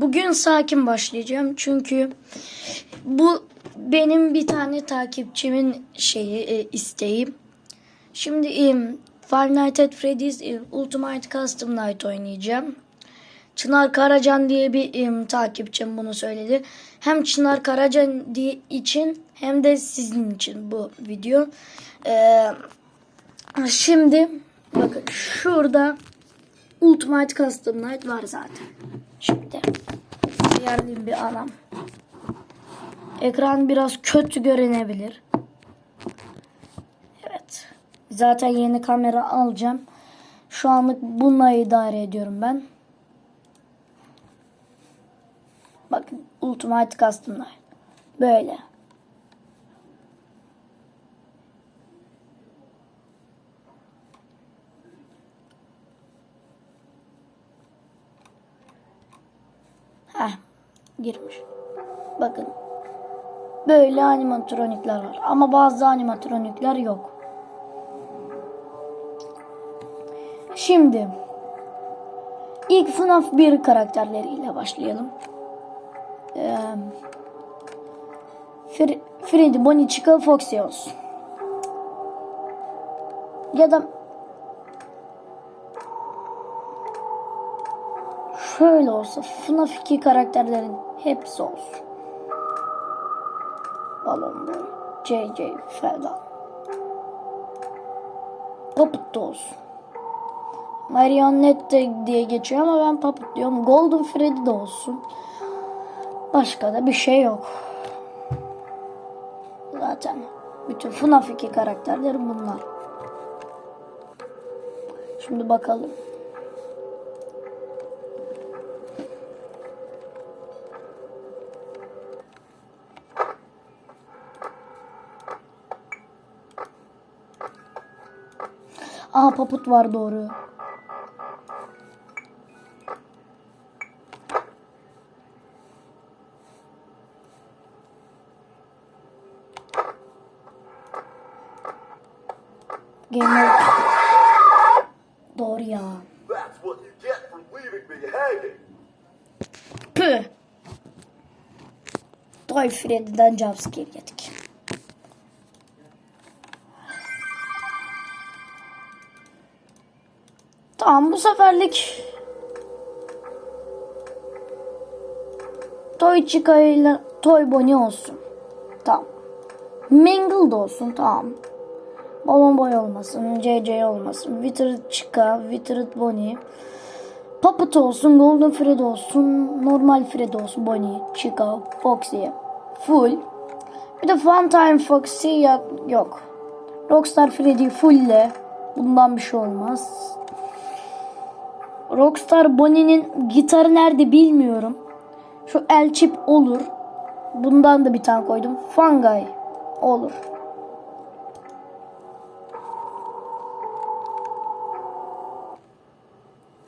bugün sakin başlayacağım çünkü bu benim bir tane takipçimin şeyi e, isteği. Şimdi e, Five Nights at Freddy's e, Ultimate Custom Night oynayacağım. Çınar Karacan diye bir e, takipçim bunu söyledi. Hem Çınar Karacan diye için hem de sizin için bu video. Ee, şimdi bakın şurada Ultimate Custom Night var zaten. Şimdi ayarlayayım bir anam. Ekran biraz kötü görünebilir. Evet. Zaten yeni kamera alacağım. Şu anlık bununla idare ediyorum ben. Bakın Ultimate Custom Night. Böyle. Heh, girmiş. Bakın. Böyle animatronikler var. Ama bazı animatronikler yok. Şimdi ilk FNAF 1 karakterleriyle başlayalım. Ee, Fre- Freddy, Bonnie, Chica, Foxy olsun. Ya da şöyle olsa FNAF 2 karakterlerin hepsi olsun. Balon Boy, JJ falan. Puppet olsun. Marionette diye geçiyor ama ben Puppet diyorum. Golden Freddy de olsun. Başka da bir şey yok. Zaten bütün FNAF 2 karakterleri bunlar. Şimdi bakalım. Paput var doğru. Gamer. Doğru ya. Püh. Toy Freddy'den jumpscare yedik. Tamam bu seferlik Toy Chica ile Toy Bonnie olsun. Tamam. Mingle da olsun tamam. Balon Boy olmasın, JJ olmasın, Withered Chica, Withered Bonnie. Puppet olsun, Golden Freddy olsun, normal Freddy olsun, Bonnie, Chica, Foxy, full. Bir de Funtime Foxy yok. Rockstar Freddy fulle. Bundan bir şey olmaz. Rockstar Bonnie'nin gitarı nerede bilmiyorum. Şu el chip olur. Bundan da bir tane koydum. Fungi olur.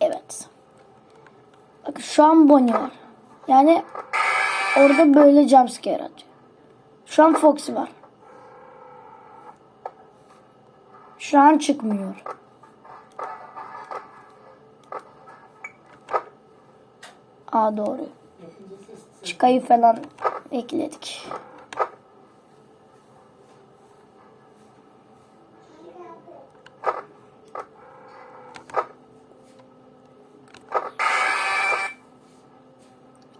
Evet. Bakın şu an Bonnie var. Yani orada böyle jumpscare atıyor. Şu an Foxy var. Şu an çıkmıyor. Aa doğru. Çıkayı falan ekledik.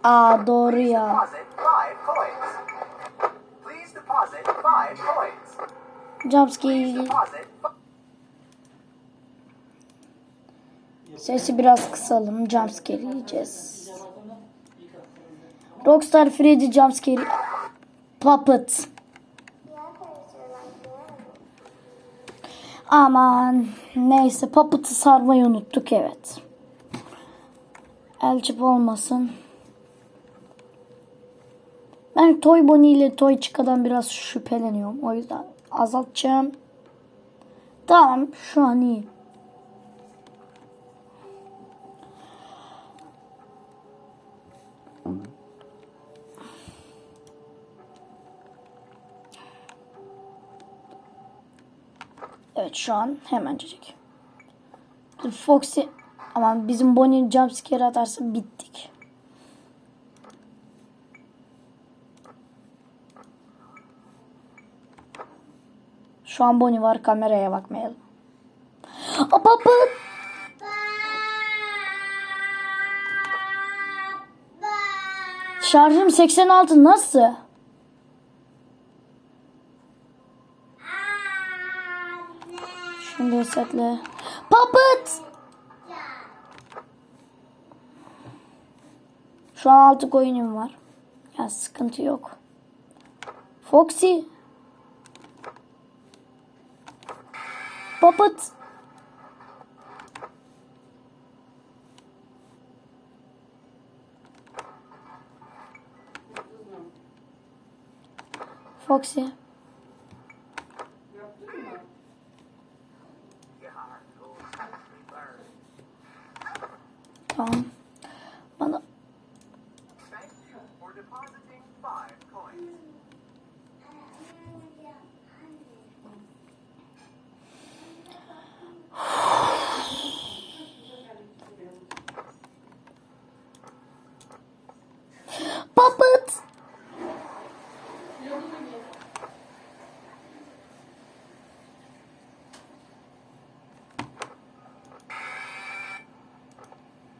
Aa doğru ya. Jumpscare Sesi biraz kısalım. Jumpscare yiyeceğiz. Rockstar Freddy Jumpscare Puppet. Aman neyse Puppet'ı sarmayı unuttuk evet. Elçip olmasın. Ben Toy Bonnie ile Toy Chica'dan biraz şüpheleniyorum. O yüzden azaltacağım. Tamam şu an iyi. şu an hemencecik. Foxy aman bizim Bonnie jumpscare atarsa bittik. Şu an Bonnie var kameraya bakmayalım. Aa, baba. Şarjım 86 nasıl? Resetle. Puppet! Şu an 6 oyunum var. Ya sıkıntı yok. Foxy. Puppet. Foxy. Tamam. Bana Thank you for depositing five coins. Puppet.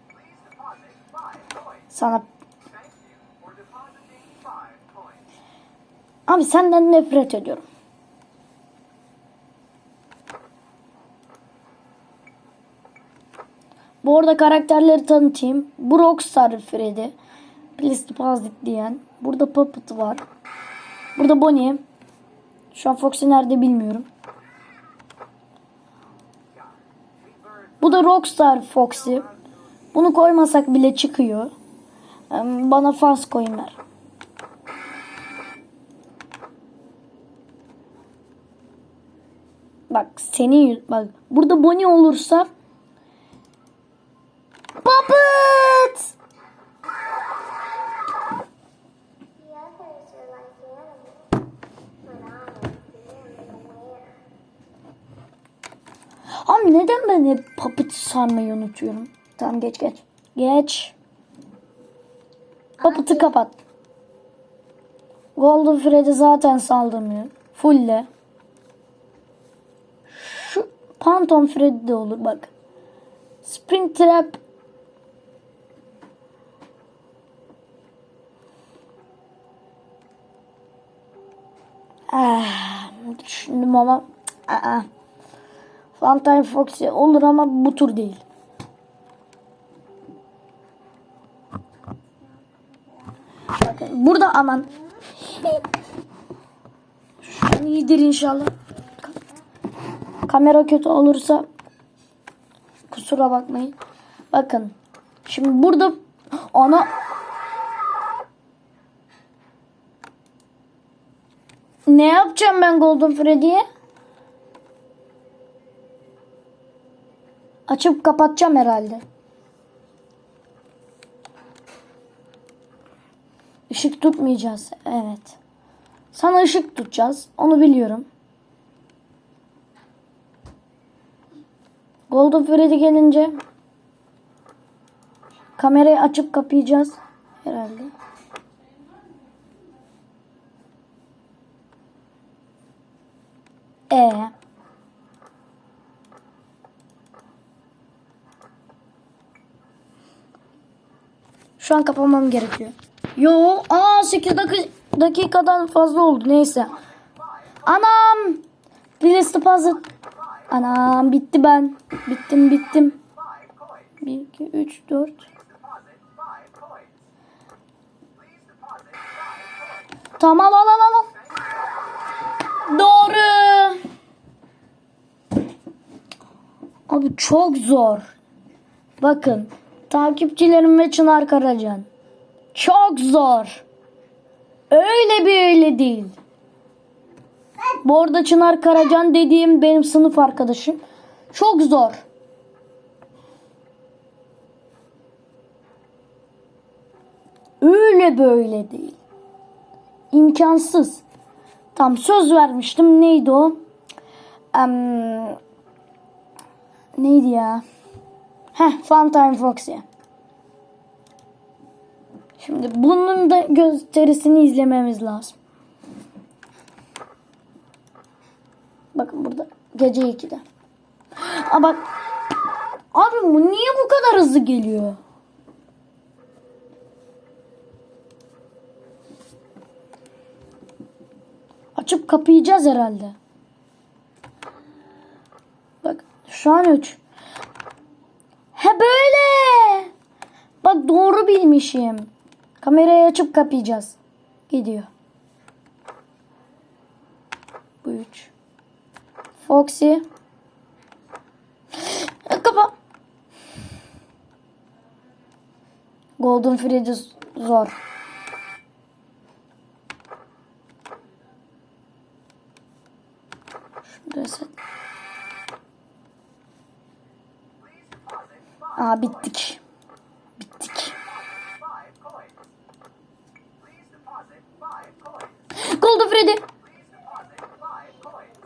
Please deposit five coins. Sana abi senden nefret ediyorum. Bu arada karakterleri tanıtayım. Bu Rockstar Freddy. Please deposit diyen. Burada Puppet var. Burada Bonnie. Şu an Foxy nerede bilmiyorum. Bu da Rockstar Foxy. Bunu koymasak bile çıkıyor. Bana faz koyun. Bak seni bak burada Bonnie olursa Puppet! Abi neden ben hep Puppet sarmayı unutuyorum? Tamam geç geç. Geç. Puppet'ı kapat. Golden Freddy zaten saldırmıyor. Fulle. Şu Phantom Freddy de olur bak. Spring Trap Ah, düşündüm ama aa. Funtime Foxy olur ama bu tur değil. Bakın burada aman. Şu an iyidir inşallah. Kamera kötü olursa kusura bakmayın. Bakın. Şimdi burada ana Ne yapacağım ben Golden Freddy'ye? Açıp kapatacağım herhalde. Işık tutmayacağız. Evet. Sana ışık tutacağız. Onu biliyorum. Golden Freddy gelince kamerayı açıp kapayacağız herhalde. E. Şu an kapamam gerekiyor. Yo, aa 8 dakika, dakikadan fazla oldu neyse. Anam! Please deposit. Anam bitti ben. Bittim bittim. Five coins. 1 2 3 4 Deposit five coins. Please deposit five coins. Tamam al al. al. Doğru. Abi çok zor. Bakın. Takipçilerim ve Çınar Karacan. Çok zor. Öyle bir öyle değil. Bu arada Çınar Karacan dediğim benim sınıf arkadaşım. Çok zor. Öyle böyle değil. İmkansız. Tam söz vermiştim. Neydi o? Em, neydi ya? Heh, Funtime Foxy. Şimdi bunun da gösterisini izlememiz lazım. Bak Gece 2'de. Aa bak. Abi bu niye bu kadar hızlı geliyor? Açıp kapayacağız herhalde. Bak şu an 3. He böyle. Bak doğru bilmişim. Kamerayı açıp kapayacağız. Gidiyor. Bu 3. Foxy. Kapa. Golden Freddy zor. Şurada set. Aa. Bittik. Five coins. Please deposit five coins. Golden Freddy. Please deposit five coins.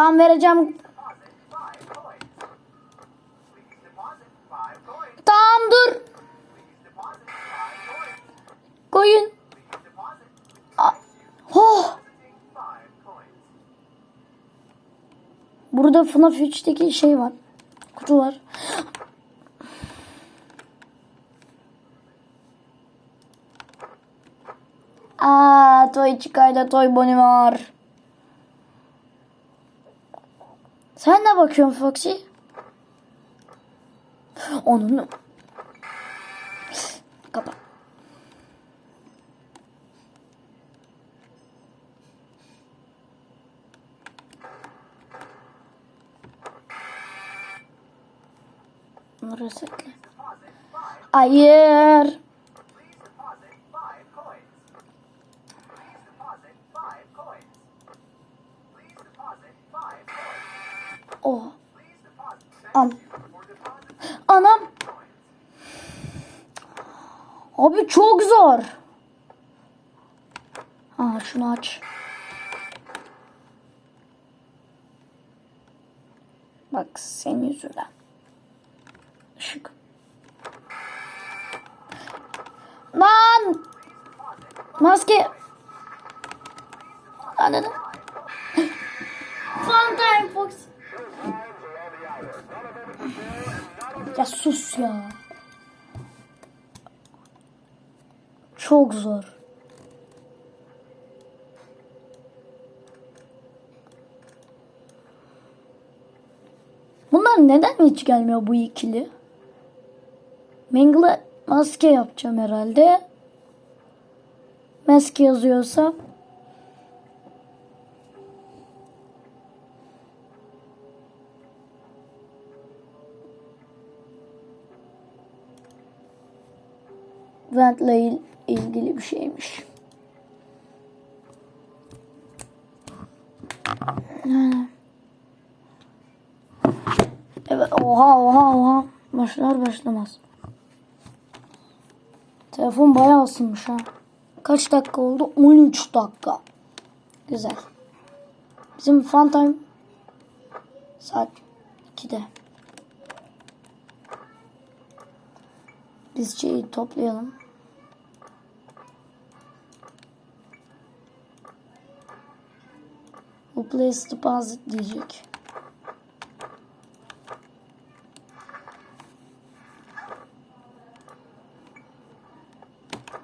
Tamam vereceğim. Tamam dur. Koyun. Oh. Burada FNAF 3'teki şey var. Kutu var. Aa, Toy Chica Toy Bonnie var. Sen ne bakıyorsun Foxy? Onun Kapat. Resetle. Hayır. Please deposit five coins. Please deposit five coins. Please deposit five coins. Oh. Please deposit Anam. Abi çok zor. Ha şunu aç. Bak senin yüzünden. Işık. Lan! Maske. Ananı. Fun time Fox. Ya sus ya. Çok zor. Bunlar neden hiç gelmiyor bu ikili? Mangle'a maske yapacağım herhalde. Maske yazıyorsa. Vent'le il- ilgili bir şeymiş. Evet oha oha oha. Başlar başlamaz. Telefon bayağı ısınmış ha. Kaç dakika oldu? 13 dakika. Güzel. Bizim fun time saat 2'de. Biz şeyi toplayalım. Bu place deposit diyecek.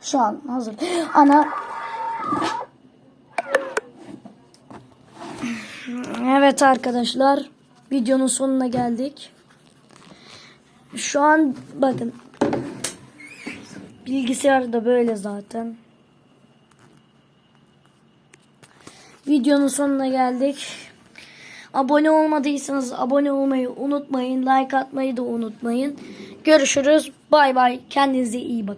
Şu an hazır. Ana. Evet arkadaşlar. Videonun sonuna geldik. Şu an bakın. Bilgisayar da böyle zaten. Videonun sonuna geldik. Abone olmadıysanız abone olmayı unutmayın. Like atmayı da unutmayın. Görüşürüz. Bay bay. Kendinize iyi bakın.